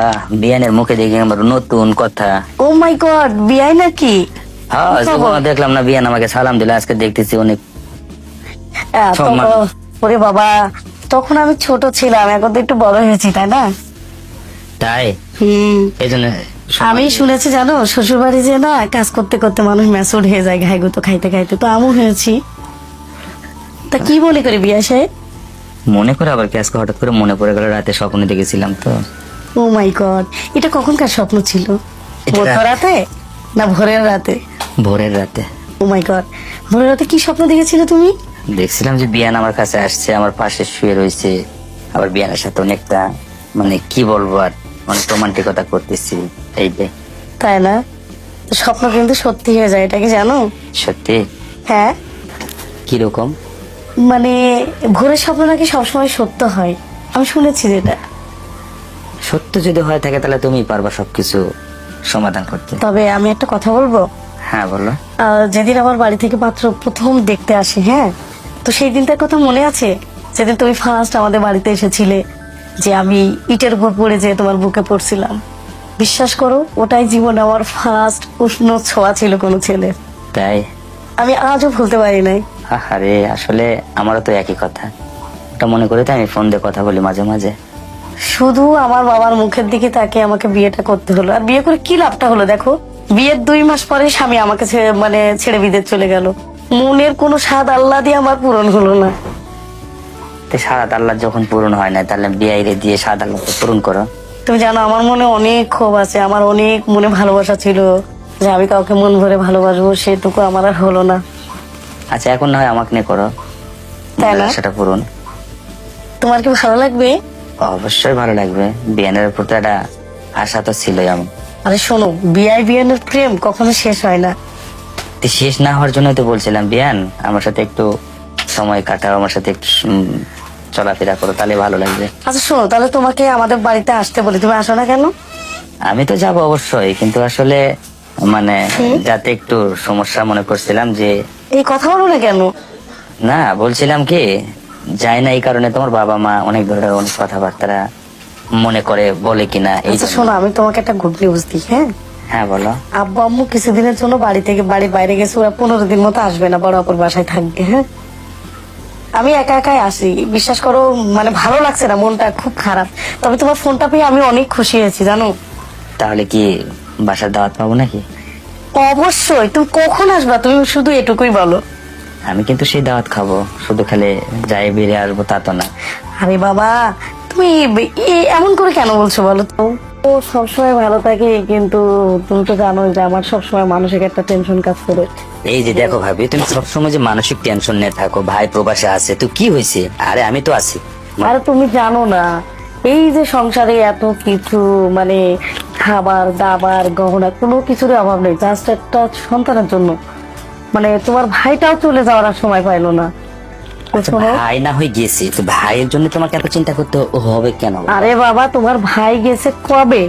আহ, বিয়ানের মুখে দেখে আমার নতুন কথা। ও মাই গড বিয়াই নাকি? হ্যাঁ দেখলাম না বিয়ান আমাকে সালাম দিল আজকে দেখতেছি অনেক। ওরে বাবা তখন আমি ছোট ছিলাম এখন তো একটু বড় হয়েছি তাই না? তাই? হুম। এই জন্য আমি শুনেছি জানো শ্বশুর বাড়ি যে না কাজ করতে করতে মানুষ ম্যাচুর হয়ে যায় ঘাই গুতো খাইতে খাইতে। তো আমও হয়েছি। তা কি মনে করে বিয়া সাহেব? মনে করে আবার কি আজকে হঠাৎ করে মনে পড়ে গেল রাতে স্বপ্নে দেখেছিলাম তো। ও মাই গড এটা কখনকার স্বপ্ন ছিল? মধ্যরাতে না ভোরের রাতে? ভোরের রাতে। ও মাই গড ভোরের রাতে কি স্বপ্ন দেখেছিলে তুমি? দেখছিলাম যে বিয়ান আমার কাছে আসছে আমার পাশে শুয়ে রয়েছে। আবার বিয়ানের সাথে অনেকটা মানে কি বলব আর অনেক রোমান্টিকতা করতেছি। এই যে। তাই না? স্বপ্ন কিন্তু সত্যি হয়ে যায় এটা কি জানো? সত্যি? হ্যাঁ। কীরকম? মানে ভোরের স্বপ্ন নাকি সবসময় সত্য হয়? আমি শুনেছি যেটা। সত্য যদি হয়ে থাকে তাহলে তুমি পারবা সবকিছু সমাধান করতে। তবে আমি একটা কথা বলব? হ্যাঁ বলো। যেদিন আমার বাড়ি থেকে পাত্র প্রথম দেখতে আসি হ্যাঁ? তো সেই দিনটার কথা মনে আছে? যেদিন তুমি ফার্স্ট আমাদের বাড়িতে এসেছিলে যে আমি ইটের উপর পড়ে যেয়ে তোমার বুকে পড়ছিলাম। বিশ্বাস করো ওটাই জীবন আমার ফার্স্ট উষ্ণ ছোঁয়া ছিল কোনো ছেলের তাই? আমি আজও ভুলতে পারি নাই। আরে আসলে আমারও তো একই কথা। ওটা মনে করে তো আমি ফোন দিয়ে কথা বলি মাঝে মাঝে। শুধু আমার বাবার মুখের দিকে তাকে আমাকে বিয়েটা করতে হলো। আর বিয়ে করে কি লাভটা হলো দেখো? বিয়ের দুই মাস পরে স্বামী আমাকে মানে ছেড়ে বিদেশ চলে গেল। মনের কোনো স্বাদ আল্লাহ দিয়ে আমার পূরণ হলো না। তো সারাত আল্লাহ যখন পূরণ হয় না তাহলে বিআইরে দিয়ে সাদ আল্লাহকে পূরণ করো। তুমি জানো আমার মনে অনেক ক্ষোভ আছে আমার অনেক মনে ভালোবাসা ছিল যে আমি কাউকে মন ভরে ভালোবাসবো সেটুকু আমার আর হলো না। আচ্ছা এখন না হয় আমাকে নিয়ে করো? সেটা পূরণ। তোমার কি ভালো লাগবে? অবশ্যই ভালো লাগবে। বিয়ানের উপর তো একটা আশা তো ছিলই আমার। আরে শোনো বিআই বিয়ানের প্রেম কখনো শেষ হয় না। শেষ না হওয়ার জন্য তো বলছিলাম বিয়ান আমার সাথে একটু সময় কাটাও আমার সাথে একটু চলাফেরা করো তাহলে ভালো লাগবে। আচ্ছা শোনো তাহলে তোমাকে আমাদের বাড়িতে আসতে বলি। তুমি আসো না কেন? আমি তো যাব অবশ্যই কিন্তু আসলে মানে যাতে একটু সমস্যা মনে করছিলাম যে এই কথা বলো না কেন? না বলছিলাম কি যাই না এই কারণে তোমার বাবা মা অনেক ধরনের অনেক কথাবার্তা মনে করে বলে কিনা এই আচ্ছা শোনো আমি তোমাকে একটা গুড নিউজ দিই হ্যাঁ? হ্যাঁ বলো। আব্বু আম্মু কিছুদিনের জন্য বাড়ি থেকে বাড়ির বাইরে গেছে ওরা পনেরো দিন মতো আসবে না বড় অপর বাসায় থাকবে হ্যাঁ? আমি একা একাই আসি বিশ্বাস করো মানে ভালো লাগছে না মনটা খুব খারাপ। তবে তোমার ফোনটা পেয়ে আমি অনেক খুশি হয়েছি জানো? তাহলে কি বাসার দাওয়াত পাবো নাকি? অবশ্যই তুমি কখন আসবা? তুমি শুধু এটুকুই বলো। আমি কিন্তু সেই দাওয়াত খাব। শুধু খালি যাই বেরিয়ে আসব তা তো না। আরে বাবা তুমি এমন করে কেন বলছো বলো তো? ও সবসময় ভালো থাকে কিন্তু তুমি তো জানো যে আমার সবসময় মানসিক একটা টেনশন কাজ করে। এই যে দেখো ভাবি তুমি সবসময় যে মানসিক টেনশন নিয়ে থাকো ভাই প্রবাসে আছে তো কি হয়েছে? আরে আমি তো আছি। আরে তুমি জানো না এই যে সংসারে এত কিছু মানে খাবার দাবার গহনা কোনো কিছুর অভাব নেই জাস্ট একটা সন্তানের জন্য। মানে তোমার ভাইটাও চলে যাওয়ার আর সময় পাইলো না। আচ্ছা, ভাই না হয়ে গেছে তো ভাইয়ের জন্য তোমাকে এত চিন্তা করতে হবে কেন? আরে বাবা তোমার ভাই গেছে কবে?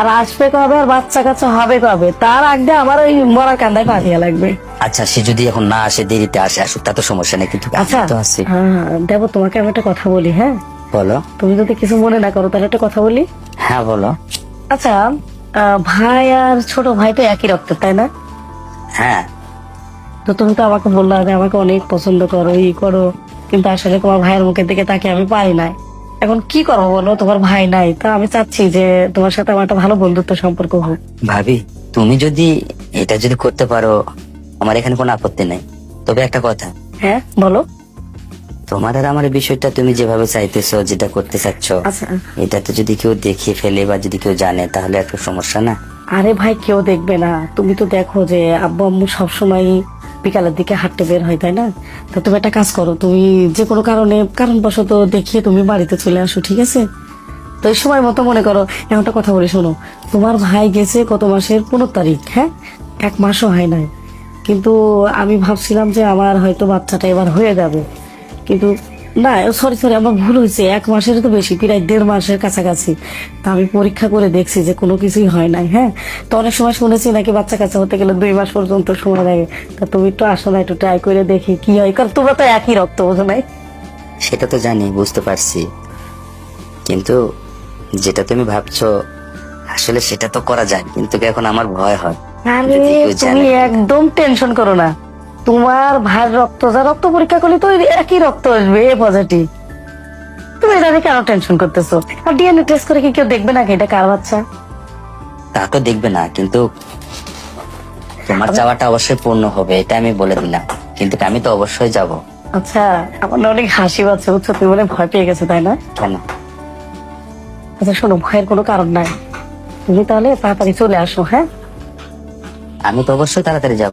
আর আসবে কবে আর বাচ্চা কাচ্চা হবে কবে? তার আগে আমার ওই মরা কান্দায় পাঠিয়ে লাগবে। আচ্ছা সে যদি এখন না আসে দেরিতে আসে আসুক তা তো সমস্যা নেই কিন্তু আচ্ছা তো আছি। হ্যাঁ দেবো তোমাকে আমি একটা কথা বলি হ্যাঁ? বলো। তুমি যদি কিছু মনে না করো তাহলে একটা কথা বলি। হ্যাঁ বলো। আচ্ছা ভাই আর ছোট ভাই তো একই রক্তের তাই না? হ্যাঁ। তো তুমি তো আমাকে বললা যে আমাকে অনেক পছন্দ করো ই করো। কিন্তু আসলে তোমার ভাইয়ের মুখের দিকে তাকে আমি পাই নাই। এখন কি করব বলো? তোমার ভাই নাই। তা আমি চাচ্ছি যে তোমার সাথে আমার একটা ভালো বন্ধুত্ব সম্পর্ক হোক। ভাবি তুমি যদি এটা যদি করতে পারো আমার এখানে কোনো আপত্তি নাই। তবে একটা কথা। হ্যাঁ বলো। তোমার আর আমার বিষয়টা তুমি যেভাবে চাইতেছো যেটা করতে চাচ্ছ আচ্ছা। এটাতে যদি কেউ দেখে ফেলে বা যদি কেউ জানে তাহলে একটা সমস্যা না? আরে ভাই কেউ দেখবে না। তুমি তো দেখো যে আব্বু আম্মু সবসময় বিকালের দিকে হাঁটতে বের হয়, তাই না? তো তুমি একটা কাজ করো, তুমি যে কোনো কারণে, কারণবশত দেখিয়ে তুমি বাড়িতে চলে আসো, ঠিক আছে? তো এই সময় মতো মনে করো এমনটা কথা বলে, শোনো। তোমার ভাই গেছে কত মাসের পনেরো তারিখ হ্যাঁ? এক মাসও হয় নাই। কিন্তু আমি ভাবছিলাম যে আমার হয়তো বাচ্চাটা এবার হয়ে যাবে। কিন্তু না সরি সরি আমার ভুল হয়েছে। এক মাসের তো বেশি প্রায় দেড় মাসের কাছাকাছি। তা আমি পরীক্ষা করে দেখছি যে কোনো কিছুই হয় নাই হ্যাঁ? তো অনেক সময় শুনেছি নাকি বাচ্চা কাচ্চা হতে গেলে দুই মাস পর্যন্ত সময় লাগে। তা তুমি একটু আসো না একটু ট্রাই করে দেখি কি হয়। কারণ তোমরা তো একই রক্ত বোঝো নাই? সেটা তো জানি বুঝতে পারছি। কিন্তু যেটা তুমি ভাবছ আসলে সেটা তো করা যায় কিন্তু এখন আমার ভয় হয়। আরে যদি তুমি একদম টেনশন করো না। তোমার ভাইয়ের রক্ত যা রক্ত পরীক্ষা করলে তো একই রক্ত আসবে এ পজিটিভ তুমি এটা নিয়ে কেন টেনশন করতেছো। আর ডিএনএ টেস্ট করে কি কেউ দেখবে নাকি? এটা কার বাচ্চা? তা তো দেখবে না কিন্তু তোমার যাওয়াটা অবশ্যই পূর্ণ হবে এটা আমি বলে দিলাম। কিন্তু আমি তো অবশ্যই যাব। আচ্ছা আমার না অনেক হাসি পাচ্ছে বুঝছ? তুমি বলে ভয় পেয়ে গেছো তাই না? কেন? আচ্ছা শোনো ভয়ের কোনো কারণ নাই। তুমি তাহলে তাড়াতাড়ি চলে আসো হ্যাঁ? আমি তো অবশ্যই তাড়াতাড়ি যাব।